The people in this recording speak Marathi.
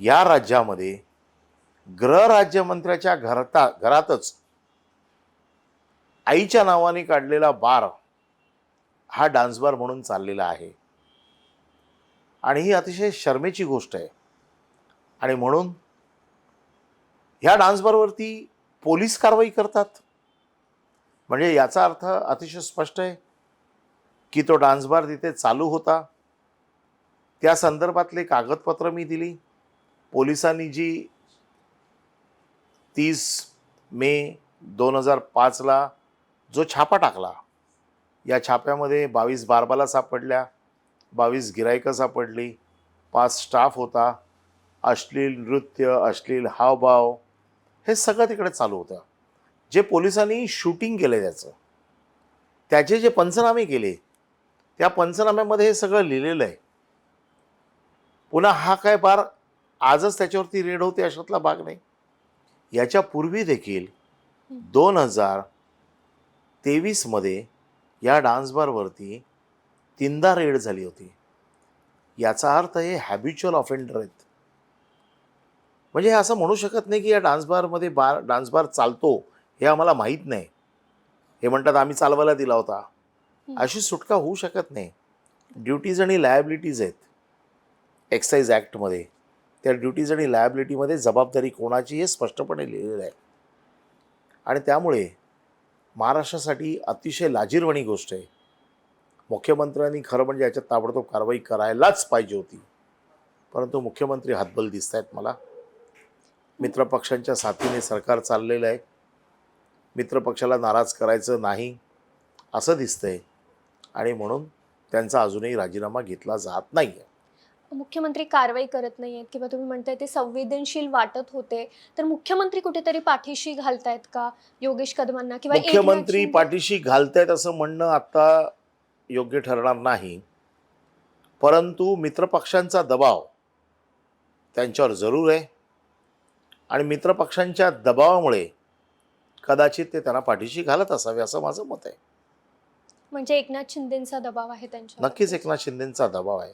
या राज्यामध्ये गृहराज्यमंत्र्याच्या घराता घरातच आईच्या नावाने काढलेला बार हा डान्स बार म्हणून चाललेला आहे. आणि ही अतिशय शर्मेची गोष्ट आहे. आणि म्हणून ह्या डान्सबारवरती पोलीस कारवाई करतात. म्हणजे याचा अर्थ अतिशय स्पष्ट आहे की तो डान्स बार तिथे चालू होता. त्या संदर्भातले कागदपत्र मी दिली. पोलिसांनी जी तीस मे दोन हजार पाचला जो छापा टाकला या छाप्यामध्ये बावीस बारबाला सापडल्या बावीस गिरायकं सापडली पाच स्टाफ होता अश्लील नृत्य अश्लील हावभाव हे सगळं तिकडे चालू होतं. जे पोलिसांनी शूटिंग केलं त्याचं त्याचे जे पंचनामे केले त्या पंचनाम्यामध्ये हे सगळं लिहिलेलं आहे. पुन्हा हा काय बार आजच त्याच्यावरती रेड होते अशातला भाग नाही. याच्या पूर्वी देखील दोन हजार तेवीसमध्ये या डान्स बारवरती तीनदा रेड झाली होती. याचा अर्थ हे हॅबिच्युअल ऑफेंडर आहेत. म्हणजे हे असं म्हणू शकत नाही की या डान्स बारमध्ये बार डान्स बार चालतो हे आम्हाला माहीत नाही. हे म्हणतात आम्ही चालवायला दिला होता. अशी सुटका होऊ शकत नाही. ड्युटीज आणि लायबिलिटीज आहेत. एक्साईज ॲक्टमध्ये त्या ड्युटीज आणि लायबिलिटीमध्ये जबाबदारी कोणाची हे स्पष्टपणे लिहिलेलं आहे. आणि त्यामुळे महाराष्ट्रासाठी अतिशय लाजीरवणी गोष्ट आहे. मुख्यमंत्र्यांनी खरं म्हणजे याच्यात ताबडतोब कारवाई करायलाच पाहिजे होती. परंतु मुख्यमंत्री हातबल दिसत आहेत मला मित्रपक्षांच्या साथीने सरकार चाललेलं आहे. मित्रपक्षाला नाराज करायचं नाही असं दिसतंय. आणि म्हणून त्यांचा अजूनही राजीनामा घेतला जात नाही आहे मुख्यमंत्री कारवाई करत नाहीयेत किंवा तुम्ही म्हणताय ते संवेदनशील वाटत होते तर मुख्यमंत्री कुठेतरी पाठीशी घालतायत का योगेश कदमांना किंवा मुख्यमंत्री? पाठीशी घालतायत असं म्हणणं आता योग्य ठरणार नाही. परंतु मित्रपक्षांचा दबाव त्यांच्यावर जरूर आहे. आणि मित्रपक्षांच्या दबावामुळे कदाचित ते त्यांना पाठीशी घालत असावे असं माझं मत आहे. म्हणजे एकनाथ शिंदेचा दबाव आहे त्यांच्यावर? नक्कीच एकनाथ शिंदेचा दबाव आहे.